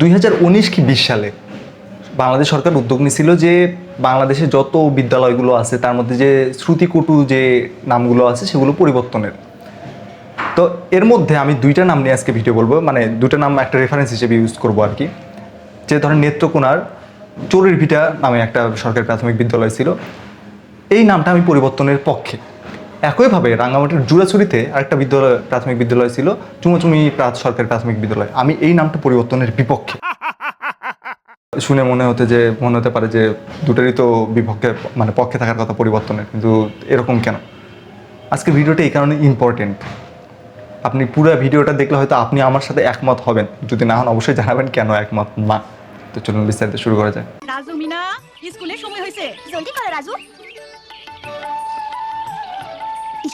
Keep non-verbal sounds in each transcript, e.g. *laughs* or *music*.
দুই হাজার উনিশ কি বিশ সালে বাংলাদেশ সরকার উদ্যোগ নিছিল যে বাংলাদেশে যত বিদ্যালয়গুলো আছে, তার মধ্যে যে শ্রুতিকটু যে নামগুলো আছে, সেগুলো পরিবর্তনের। তো এর মধ্যে আমি দুইটা নাম নিয়ে আজকে ভিডিও বলব মানে দুটো নাম একটা রেফারেন্স হিসেবে ইউজ করব আর কি। যে ধরেন নেত্রকোনার চোরের ভিটা নামে একটা সরকারি প্রাথমিক বিদ্যালয় ছিল। এই নামটা আমি পরিবর্তনের পক্ষে। একইভাবে রাঙ্গামাটির জুড়াছড়িতে আরেকটা বিদ্যালয় প্রাথমিক বিদ্যালয় ছিল চুমোচুমি প্রাথ সরকারি প্রাথমিক বিদ্যালয়। আমি এই নামটা পরিবর্তনের বিপক্ষে। *laughs* শুনে মনে হতে যে মনে হতে পারে যে দুটোরই তো বিপক্ষে মানে পক্ষে থাকার কথা পরিবর্তনের কিন্তু এরকম কেন? আজকে ভিডিওটা এই কারণে ইম্পর্টেন্ট আপনি পুরো ভিডিওটা দেখলে হয়তো আপনি আমার সাথে একমত হবেন। যদি না হন অবশ্যই জানাবেন কেন একমত না। তো চলুন বিস্তারিত শুরু করা যায় রাজু মিনা স্কুলে সময় হয়েছে। জলদি করো রাজু।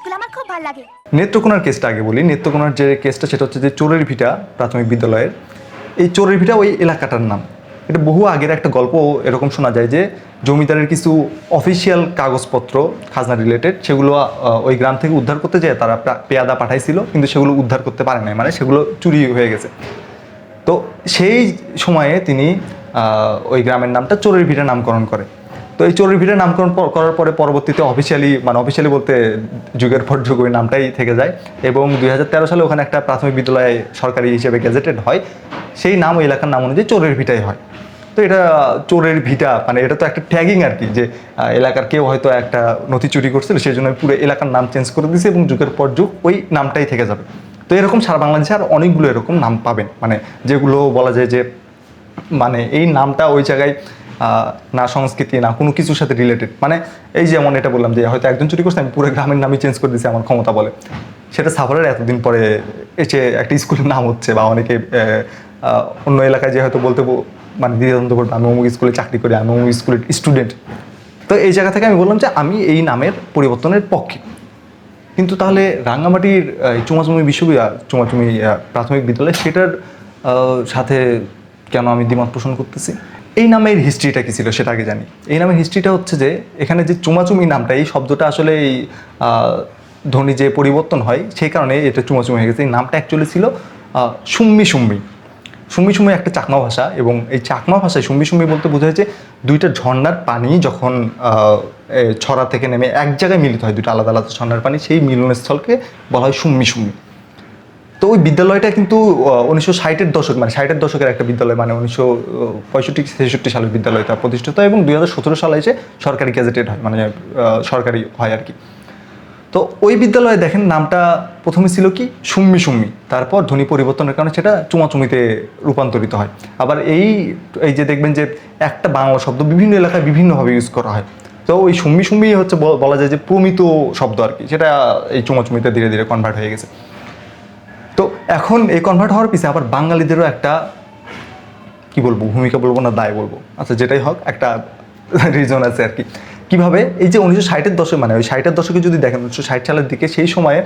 স্কুল আমার খুব ভালো লাগে। নেত্রকোনার কেসটা আগে বলি। নেত্রকোনার যে কেসটা, সেটা হচ্ছে যে চোরের ভিটা প্রাথমিক বিদ্যালয়ের। এই চোরের ভিটা ওই এলাকাটার নাম। এটা বহু আগের একটা গল্প। এরকম শোনা যায় যে জমিদারের কিছু অফিসিয়াল কাগজপত্র, খাজনা রিলেটেড সেগুলো ওই গ্রাম থেকে উদ্ধার করতে যায় তারা পেয়াদা পাঠাইছিল, কিন্তু সেগুলো উদ্ধার করতে পারে নাই। মানে সেগুলো চুরি হয়ে গেছে। তো সেই সময়ে তিনি ওই গ্রামের নামটা চোরের ভিটা নামকরণ করে। তো এই চোরের ভিটা নামকরণ করার পরে পরবর্তীতে অফিসিয়ালি মানে অফিসিয়ালি বলতে যুগের পর যুগ ওই নামটাই থেকে যায়। এবং দু হাজার তেরো সালে ওখানে একটা প্রাথমিক বিদ্যালয় সরকারি হিসেবে গেজেটেড হয়। সেই নাম ওই এলাকার নাম অনুযায়ী চোরের ভিটাই হয়। তো এটা চোরের ভিটা মানে এটা তো একটা ট্যাগিং আর কি, যে এলাকার কেউ হয়তো একটা নথি চুরি করছিল, সেই জন্য পুরো এলাকার নাম চেঞ্জ করে দিয়েছে এবং যুগের পর যুগ ওই নামটাই থেকে যাবে। তো এরকম সারা বাংলাদেশে আর অনেকগুলো এরকম নাম পাবেন। মানে যেগুলো বলা যায় যে মানে এই নামটা ওই জায়গায় না সংস্কৃতি, না কোনো কিছুর সাথে রিলেটেড মানে এই যে যেমন এটা বললাম যে হয়তো একজন চুরি করছে, আমি পুরো গ্রামের নামই চেঞ্জ করে দিয়েছি আমার ক্ষমতা বলে। সেটা সাফারের এতদিন পরে এসে একটা স্কুলের নাম হচ্ছে বা অনেকে অন্য এলাকায় যে হয়তো বলতে মানে দ্বিধাদ্বন্দ্ব করবে, আমি অমুক স্কুলে চাকরি করি, আমি অমুক স্কুলের স্টুডেন্ট তো এই জায়গা থেকে আমি বললাম যে আমি এই নামের পরিবর্তনের পক্ষে। কিন্তু তাহলে রাঙ্গামাটির চুমাচুমি বিশ্ববিদ্যালয়, চুমাচুমি প্রাথমিক বিদ্যালয়, সেটার সাথে কেন আমি দ্বিমত পোষণ করতেছি? এই নামের হিস্ট্রিটা কি ছিল সেটা আগে জানি। এই নামের হিস্ট্রিটা হচ্ছে যে, এখানে যে চুমাচুমি নামটা, এই শব্দটা আসলে এই ধ্বনি যে পরিবর্তন হয়, সেই কারণে এটা চুমাচুমি হয়ে গেছে। এই নামটা অ্যাকচুয়ালি ছিল সুম্মি সুম্মি। সুম্মি সুম্মি একটা চাকমা ভাষা এবং এই চাকমা ভাষায় সুম্মি সুম্মি বলতে বোঝা যায় যে, দুইটা ঝর্ণার পানি যখন ছড়া থেকে নেমে এক জায়গায় মিলিত হয়, দুইটা আলাদা আলাদা ঝর্ণার পানি, সেই মিলনস্থলকে বলা হয় সুম্মি সুম্মি। তো ওই বিদ্যালয়টা কিন্তু উনিশশো ষাটের দশক মানে ষাটের দশকের একটা বিদ্যালয় মানে উনিশশো পঁয়ষট্টি, ছেষট্টি সালের বিদ্যালয়টা প্রতিষ্ঠিত এবং দুই হাজার সতেরো সালে এসে সরকারি গ্যাজেটেড হয় মানে সরকারি হয় আর কি। তো ওই বিদ্যালয়ে দেখেন নামটা প্রথমে ছিল কি? সুম্মি সুম্মি। তারপর ধ্বনি পরিবর্তনের কারণে সেটা চুমাচুমিতে রূপান্তরিত হয়। আবার এই এই যে দেখবেন যে একটা বাংলা শব্দ বিভিন্ন এলাকায় বিভিন্নভাবে ইউজ করা হয়। তো ওই সুম্মি সুম্মি হচ্ছে বলা যায় যে প্রমিত শব্দ আর কি। সেটা এই চুমাচুমিতে ধীরে ধীরে কনভার্ট হয়ে গেছে। তো এখন এই কনভার্ট হওয়ার পিছনে আবার বাঙালিদেরও একটা, কি বলব, ভূমিকা বলব না দায় বলব। আচ্ছা যেটাই হোক, একটা রিজন আছে আর কি। কীভাবে? এই যে উনিশশো ষাটের দশক মানে ওই ষাটের দশকে যদি দেখেন, উনিশশো ষাট সালের দিকে সেই সময়ে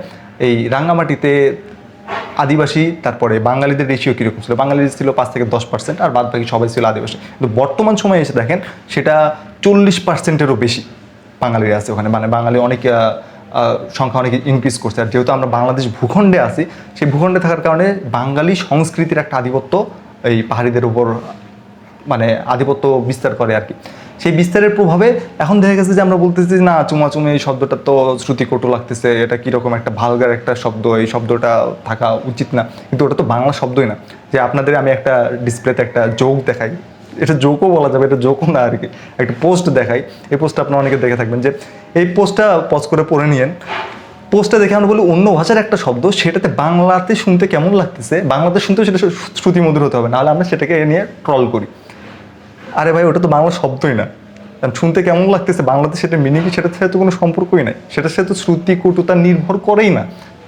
এই রাঙ্গামাটিতে আদিবাসী, তারপরে বাঙালিদের রেশিও কীরকম ছিল? বাঙালিদের ছিল পাঁচ থেকে দশ পার্সেন্ট আর বাদ বাকি সবাই ছিল আদিবাসী। কিন্তু বর্তমান সময়ে এসে দেখেন, সেটা চল্লিশ পার্সেন্টেরও বেশি বাঙালিরা আছে ওখানে। মানে বাঙালি অনেক সংখ্যা অনেক ইনক্রিজ করছে। আর যেহেতু আমরা বাংলাদেশ ভূখণ্ডে আছি, সেই ভূখণ্ডে থাকার কারণে বাঙালি সংস্কৃতির একটা আধিপত্য এই পাহাড়িদের উপর মানে আধিপত্য বিস্তার করে আর কি। সেই বিস্তারের প্রভাবে এখন দেখা গেছে যে আমরা বলতেছি না, চুমাচুমি এই শব্দটা তো শ্রুতিকটু লাগতেছে, এটা কীরকম একটা ভালগার একটা শব্দ, এই শব্দটা থাকা উচিত না। কিন্তু ওটা তো বাংলা শব্দই না। যে আপনাদের আমি একটা ডিসপ্লেতে একটা যোগ দেখাই। এটা জোকও বলা যাবে, এটা জোকও না আর কি একটা পোস্ট দেখাই। এই পোস্টটা আপনারা অনেকে দেখে থাকবেন যে, এই পোস্টটা পজ করে পড়ে নিয়েন। পোস্টটা দেখে আমরা বলি, অন্য ভাষার একটা শব্দ, সেটাতে বাংলাতে শুনতে কেমন লাগতেছে? বাংলাতে শুনতে সেটা শ্রুতি মধুর হতে হবে, নাহলে আমরা সেটাকে নিয়ে ট্রল করি। আরে ভাই, ওটা তো বাংলা শব্দই না। শুনতে কেমন লাগতেছে, বাংলাতে সেটা মিনিং কি, সেটার সাথে তো কোনো সম্পর্কই নাই। সেটার সাথে তো শ্রুতি, কটুতা নির্ভর করেই না।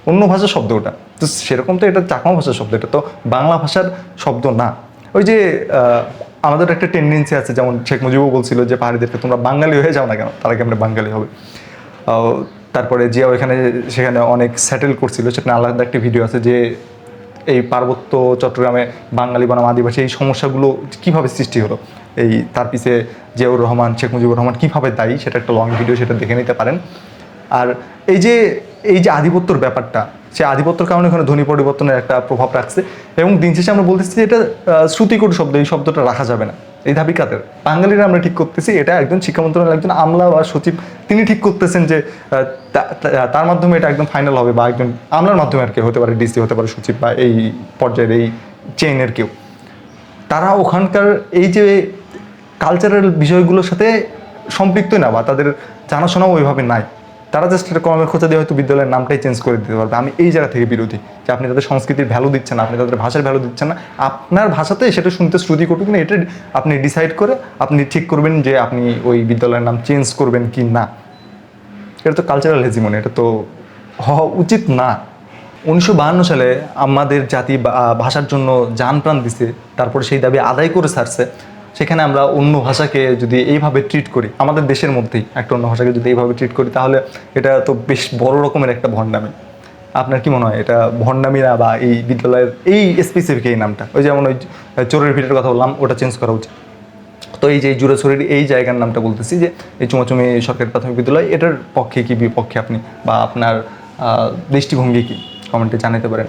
অন্য ভাষার শব্দ ওটা। তো সেরকম তো এটা চাকমা ভাষার শব্দ, এটা তো বাংলা ভাষার শব্দ না। ওই যে আমাদের একটা টেন্ডেন্সি আছে, যেমন শেখ মুজিবও বলছিল যে, পাহাড়িদেরকে তোমরা বাঙালি হয়ে যাও না কেন? তারা কেমন বাঙালি হবে? তারপরে জিয়া ওইখানে সেখানে অনেক সেটেল করছিল। সেখানে আলাদা একটি ভিডিও আছে যে, এই পার্বত্য চট্টগ্রামে বাঙালি বনাম আদিবাসী, এই সমস্যাগুলো কীভাবে সৃষ্টি হলো? এই তার পিছে জিয়াউর রহমান, শেখ মুজিবুর রহমান কীভাবে দায়ী? সেটা একটা লং ভিডিও সেটা দেখে নিতে পারেন। আর এই যে এই যে আধিপত্যর ব্যাপারটা সে আধিপত্যর কারণে ওখানে ধ্বনি পরিবর্তনের একটা প্রভাব রাখছে এবং দিন শেষে আমরা বলতেছি যে এটা আহ, শ্রুতিকটু শব্দ এই শব্দটা রাখা যাবে না। এই ধাবি কাদের? বাঙালিরা আমরা ঠিক করতেছি এটা একজন শিক্ষা মন্ত্রণালয়ের একজন আমলা বা সচিব তিনি ঠিক করতেছেন যে তার মাধ্যমে এটা একদম ফাইনাল হবে বা একজন আমলার মাধ্যমে আর কি হতে পারে ডিসি হতে পারে সচিব বা এই পর্যায়ের এই চেইনের কেউ। তারা ওখানকার এই যে কালচারাল বিষয়গুলোর সাথে সম্পৃক্ত না বা তাদের জানাশোনাও ওইভাবে নাই। তারা জাস্ট একটা কলমের খোঁজা দিয়ে হয়তো বিদ্যালয়ের নামটাই চেঞ্জ করে দিতে পারবে। আমি এই জায়গা থেকে বিরোধী যে আপনি তাদের সংস্কৃতির ভ্যালু দিচ্ছেন না, আপনি তাদের ভাষার ভ্যালু দিচ্ছেন না। আপনার ভাষাতে সেটা শুনতে শ্রুতি করুক না এটা আপনি ডিসাইড করে আপনি ঠিক করবেন যে আপনি ওই বিদ্যালয়ের নাম চেঞ্জ করবেন কি না। এটা তো কালচারাল হেজিমনি এটা তো হওয়া উচিত না। উনিশশো সালে আমাদের জাতি ভাষার জন্য যান প্রাণ দিছে, তারপরে সেই দাবি আদায় করে ছাড়ছে সেখানে আমরা অন্য ভাষাকে যদি এইভাবে ট্রিট করি, আমাদের দেশের মধ্যেই একটা অন্য ভাষাকে যদি এইভাবে ট্রিট করি, তাহলে এটা তো বেশ বড় রকমের একটা ভণ্ডামি। আপনার কি মনে হয়? এটা ভণ্ডামি না বা এই বিদ্যালয়ের এই স্পেসিফিক এই নামটা? ওই যেমন ওই চোরের ভিটের কথা বললাম, ওটা চেঞ্জ করা উচিত। তো এই যে জুড়াছড়ির এই জায়গার নামটা বলতেছি যে, এই চুমাচুমি সরকারি প্রাথমিক বিদ্যালয়, এটার পক্ষে কি বিপক্ষে আপনি? বা আপনার দৃষ্টিভঙ্গি কি? কমেন্টে জানাতে পারেন।